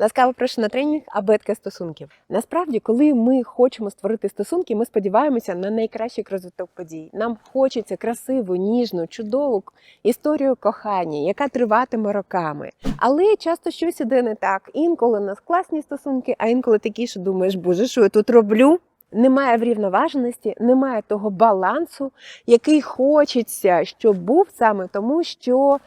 Ласкаво прошу на тренінг абетка стосунків. Насправді, коли ми хочемо створити стосунки, ми сподіваємося на найкращий розвиток подій. Нам хочеться красиву, ніжну, чудову історію кохання, яка триватиме роками. Але часто щось іде не так. Інколи у нас класні стосунки, а інколи такі, що думаєш, боже, що я тут роблю? Немає врівноваженості, немає того балансу, який хочеться, щоб був саме тому, що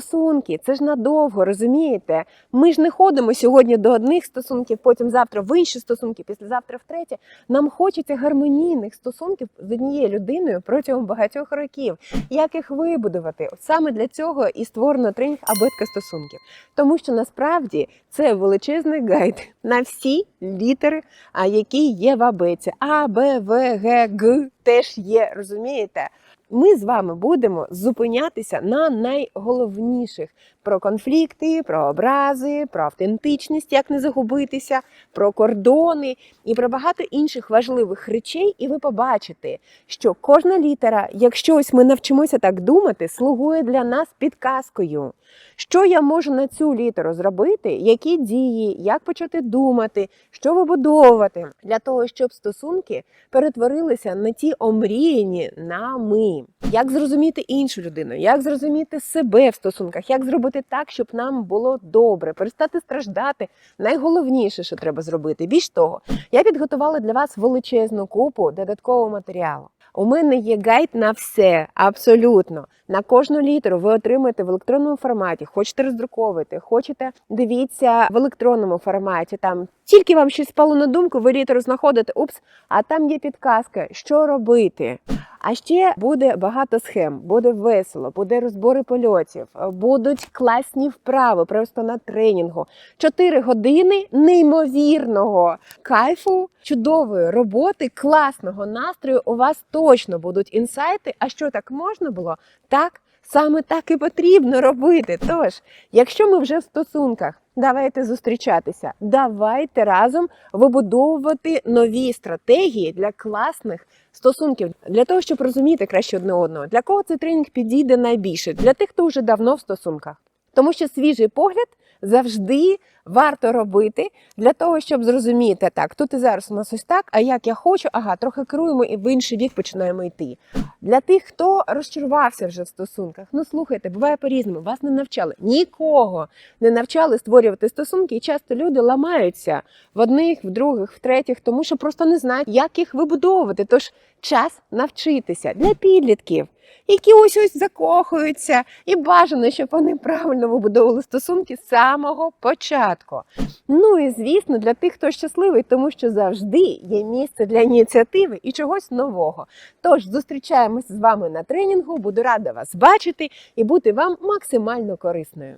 стосунки це ж надовго, розумієте? Ми ж не ходимо сьогодні до одних стосунків, потім завтра в інші стосунки, післязавтра в третє. Нам хочеться гармонійних стосунків з однією людиною протягом багатьох років. Як їх вибудувати? Саме для цього і створено тренінг абитка стосунків, тому що насправді це величезний гайд на всі літери, які є в абеці. А, Б, В, Г, Г теж є, розумієте? Ми з вами будемо зупинятися на найголовніших про конфлікти, про образи, про автентичність, як не загубитися, про кордони і про багато інших важливих речей. І ви побачите, що кожна літера, якщо ось ми навчимося так думати, слугує для нас підказкою. Що я можу на цю літеру зробити, які дії, як почати думати, що вибудовувати для того, щоб стосунки перетворилися на ті омріяні нами. Як зрозуміти іншу людину, як зрозуміти себе в стосунках, як зробити так, щоб нам було добре, перестати страждати. Найголовніше, що треба зробити. Більш того, я підготувала для вас величезну купу додаткового матеріалу. У мене є гайд на все, абсолютно. На кожну літеру ви отримаєте в електронному форматі. Хочете роздруковувати, хочете дивіться в електронному форматі. Там тільки вам щось спало на думку, ви літеру знаходите, упс, а там є підказка, що робити. А ще буде багато схем, буде весело, буде розбори польотів, будуть класні вправи просто на тренінгу. Чотири години неймовірного кайфу, чудової роботи, класного настрою. У вас точно будуть інсайти. А що так можна було? Так. Саме так і потрібно робити. Тож, якщо ми вже в стосунках, давайте зустрічатися, давайте разом вибудовувати нові стратегії для класних стосунків, для того, щоб розуміти краще одне одного. Для кого цей тренінг підійде найбільше? Для тих, хто вже давно в стосунках. Тому що свіжий погляд завжди варто робити для того, щоб зрозуміти так, тут і зараз у нас ось так, а як я хочу, ага, трохи керуємо і в інший бік починаємо йти. Для тих, хто розчарувався вже в стосунках, ну слухайте, буває по-різному, вас не навчали. Нікого не навчали створювати стосунки, і часто люди ламаються в одних, в других, в третіх, тому що просто не знають, як їх вибудовувати. Тож час навчитися для підлітків. Які ось ось закохуються, і бажано, щоб вони правильно вибудовували стосунки з самого початку. Ну і звісно, для тих, хто щасливий, тому що завжди є місце для ініціативи і чогось нового. Тож зустрічаємось з вами на тренінгу. Буду рада вас бачити і бути вам максимально корисною.